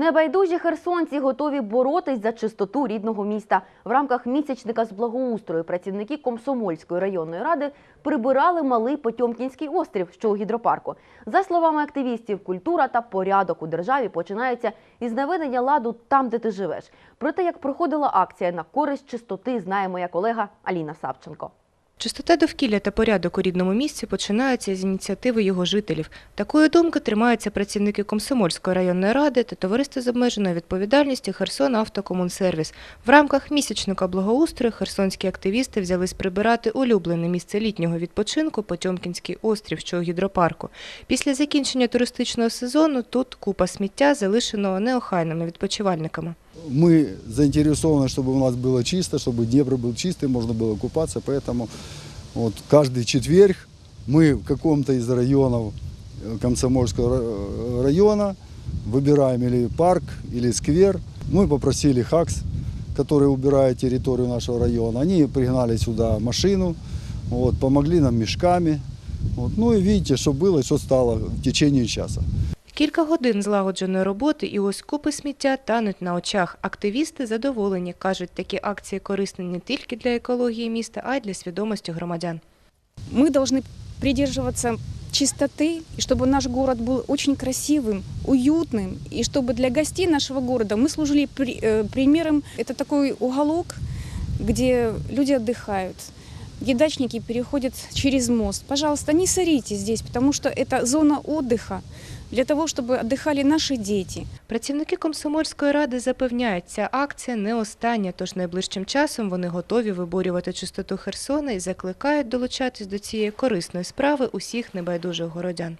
Небайдужі херсонці готові боротись за чистоту рідного міста. В рамках місячника з благоустрою працівники Комсомольської районної ради прибирали малий Потьомкінський острів, що у гідропарку. За словами активістів, культура та порядок у державі починаються із наведення ладу там, де ти живеш. Про те, як проходила акція на користь чистоти, знає моя колега Аліна Савченко. Чистота довкілля та порядок у рідному місці починаються з ініціативи його жителів. Такої думки тримаються працівники Комсомольської районної ради та товариство з обмеженою відповідальністю Херсон Автокомунсервіс. В рамках місячника благоустрою херсонські активісти взялись прибирати улюблене місце літнього відпочинку Потьомкінський острів, що у гідропарку. Після закінчення туристичного сезону тут купа сміття, залишеного неохайними відпочивальниками Мы заинтересованы, чтобы у нас было чисто, чтобы Днепр был чистый, можно было купаться, поэтому вот каждый четверг мы в каком-то из районов э, Комсомольского ра- района выбираем или парк, или сквер. Мы попросили ХАКС, который убирает территорию нашего района. Они пригнали сюда машину, вот, помогли нам мешками. Вот. Ну и видите, что было и что стало в течение часа. Кілька годин злагодженої роботи і ось купи сміття тануть на очах. Активісти задоволені, кажуть, такі акції корисні не тільки для екології міста, а й для свідомості громадян. Мы должны придерживаться чистоты, и чтобы наш город был очень красивым, уютным, и чтобы для гостей нашего города мы служили при- э, примером. Это такой уголок, где люди отдыхают. где дачники переходят через мост. Пожалуйста, не сорите здесь, потому что это зона отдыха для того, щоб віддихали наші діти. Працівники комсомольської ради запевняють, ця акція не остання, тож найближчим часом вони готові виборювати чистоту Херсона і закликають долучатись до цієї корисної справи усіх небайдужих городян.